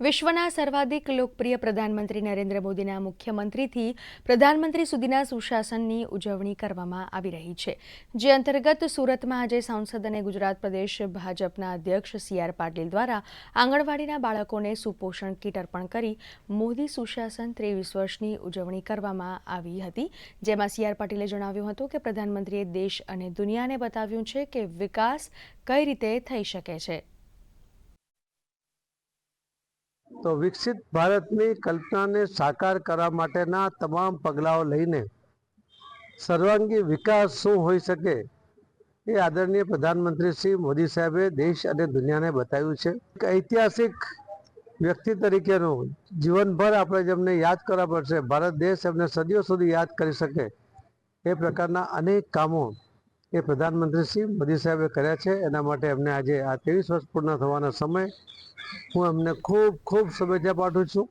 વિશ્વના સર્વાધિક લોકપ્રિય પ્રધાનમંત્રી નરેન્દ્ર મોદીના મુખ્યમંત્રીથી પ્રધાનમંત્રી સુધીના સુશાસનની ઉજવણી કરવામાં આવી રહી છે, જે અંતર્ગત સુરતમાં આજે સાંસદ અને ગુજરાત પ્રદેશ ભાજપના અધ્યક્ષ સી આર પાટીલ દ્વારા આંગણવાડીના બાળકોને સુપોષણ કીટ અર્પણ કરી મોદી સુશાસન ત્રેવીસ વર્ષની ઉજવણી કરવામાં આવી હતી. જેમાં સી આર પાટીલે જણાવ્યું હતું કે પ્રધાનમંત્રીએ દેશ અને દુનિયાને બતાવ્યું છે કે વિકાસ કઈ રીતે થઈ શકે છે. તો વિકસિત ભારતની કલ્પનાને સાકાર કરવા માટેના તમામ પગલાઓ લઈને સર્વાંગી વિકાસ શું હોઈ શકે એ આદરણીય પ્રધાનમંત્રી શ્રી મોદી સાહેબે દેશ અને દુનિયાને બતાવ્યું છે. એક ઐતિહાસિક વ્યક્તિ તરીકેનું જીવનભર આપણે જેમને યાદ કરવા પડશે, ભારત દેશ એમને સદીઓ સુધી યાદ કરી શકે એ પ્રકારના અનેક કામો એ પ્રધાનમંત્રી શ્રી મોદી સાહેબે કર્યા છે. એના માટે એમને આજે આ ત્રેવીસ વર્ષ પૂર્ણ થવાના સમય હું એમને ખૂબ ખૂબ શુભેચ્છા પાઠવું છું.